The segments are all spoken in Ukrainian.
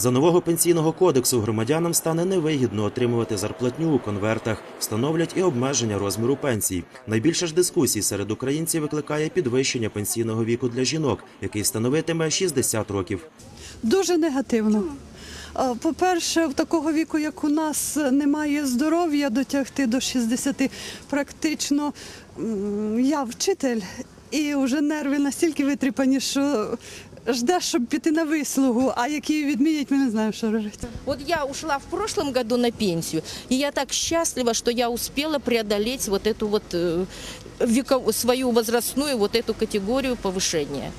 За нового пенсійного кодексу громадянам стане невигідно отримувати зарплатню у конвертах, встановлять і обмеження розміру пенсій. Найбільше ж дискусій серед українців викликає підвищення пенсійного віку для жінок, який становитиме 60 років. Дуже негативно. По-перше, в такого віку, як у нас, немає здоров'я дотягти до 60. Практично я вчитель, і вже нерви настільки витріпані, що ждеш, щоб піти на вислугу, а які відмінять, ми не знаємо, що робити. Вот я ушла в прошлом году на пенсию, и я так счастлива, что я успела преодолеть вот эту вот э, веко- свою возрастную вот эту категорию повышения.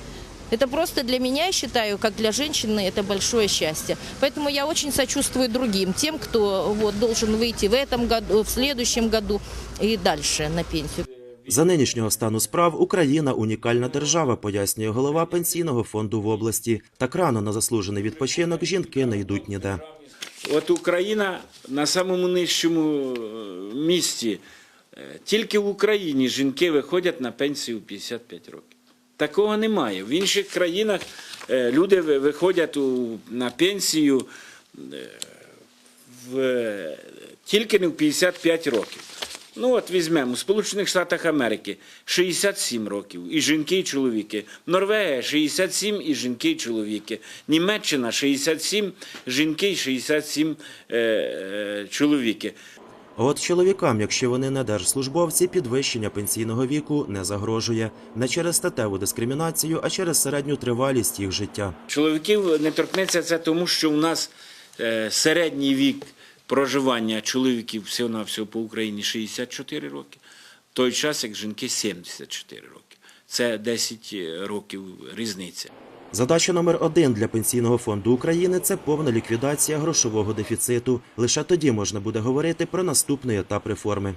Это просто для меня, я считаю, как для женщины, это большое счастье. Поэтому я очень сочувствую другим, тем, кто вот, должен выйти в этом году, в следующем году и дальше на пенсию. За нинішнього стану справ Україна унікальна держава, пояснює голова пенсійного фонду в області. Так рано на заслужений відпочинок жінки не йдуть ніде. От Україна на самому нижчому е, місці. Е, Тільки в Україні жінки виходять на пенсію у 55 років. Такого немає. В інших країнах е, люди ви- виходять на пенсію в, тільки не в 55 років. Ну от візьмемо, у Сполучених Штатах Америки 67 років, і жінки, і чоловіки. Норвегія 67 і жінки, і чоловіки. Німеччина 67 жінки, і 67 е, е, чоловіки. От чоловікам, якщо вони не держслужбовці, підвищення пенсійного віку не загрожує не через статеву дискримінацію, а через середню тривалість їх життя. Чоловіків не торкнеться це тому, що у нас е, середній вік проживання чоловіків всього-навсього по Україні 64 роки, в той час як жінки 74 роки. Це 10 років різниця. Задача номер один для пенсійного фонду України це повна ліквідація грошового дефіциту. Лише тоді можна буде говорити про наступний етап реформи.